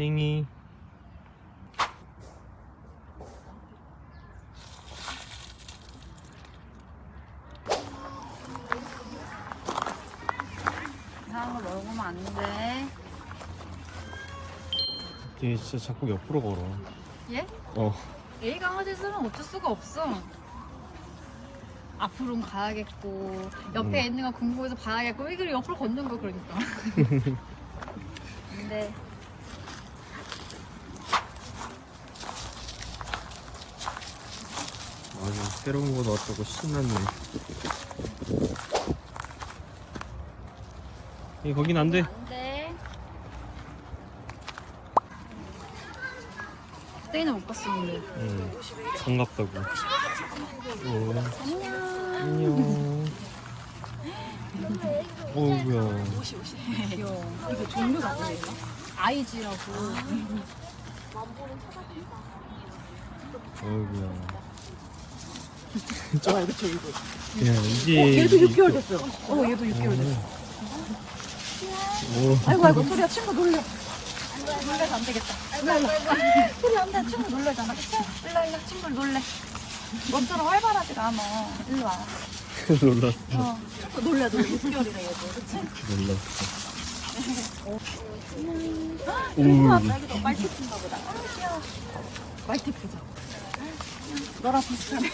땡이 이상한 거 먹으면 안 돼. 얘 진짜 자꾸 옆으로 걸어 얘? 어 A 강아지들은 어쩔 수가 없어. 앞으로는 가야겠고 옆에 음. 있는 거 궁금해서 봐야겠고 왜 그래 옆으로 걷는 거 그러니까. 근데 아주 새로운 거 나왔다고 신났네 이 거긴 안돼 안 돼. 그때는 못 봤었는데. 응 반갑다고 어. 안녕 어우야 귀여워. 이거 종류가 뭐예요? 아이즈라고. 어우야 아 이거 저 이거. 야 이게 얘도 6개월 됐어. 어 얘도 6개월 됐어. 오 아이고 아이고 소리야 친구 놀려. 놀래서 안 되겠다. 소리 안 돼 친구 놀래잖아. 그치? 일로 일로 친구를 놀래. 너처럼 활발하지가 않아. 일로 와. 놀랐어 어. 친구 놀래 놀래 6개월이네 얘도. 그치? 놀랐어 오 자기도 말티프인가 보다. 아, 귀여워. 말 티프죠. 너랑 비슷하네?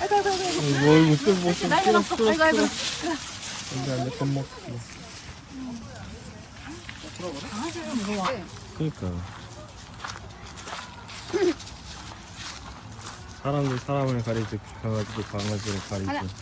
아이고 아이고 아이고. 아이고. 어이구 뜯어 난리 났어. 아이고 아이고. 안돼 안돼 겁먹 강아지는 무서워. 그니까 사람들 사람을 가리지 강아지도 강아지를 가리지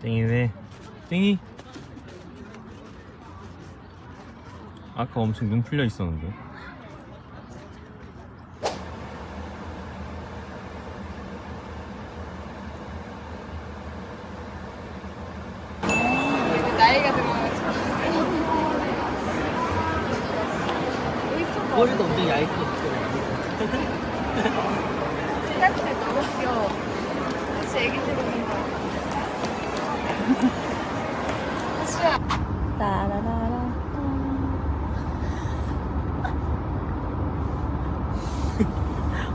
땡이 왜? 땡이? 아까 엄청 눈 풀려 있었는데 나이가 들어가지고. 머리도 엄청 얇고. 생각해 너무 귀여워. 같이 애기 들어오는 거. 수야. 따라라라.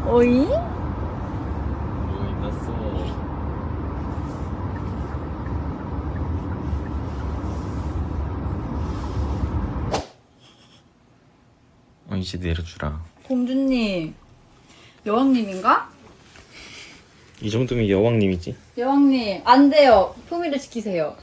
오이? 뭐가 있났어 어 이제 내려주라 공주님. 여왕님인가? 이 정도면 여왕님이지 여왕님 안 돼요. 품위를 지키세요.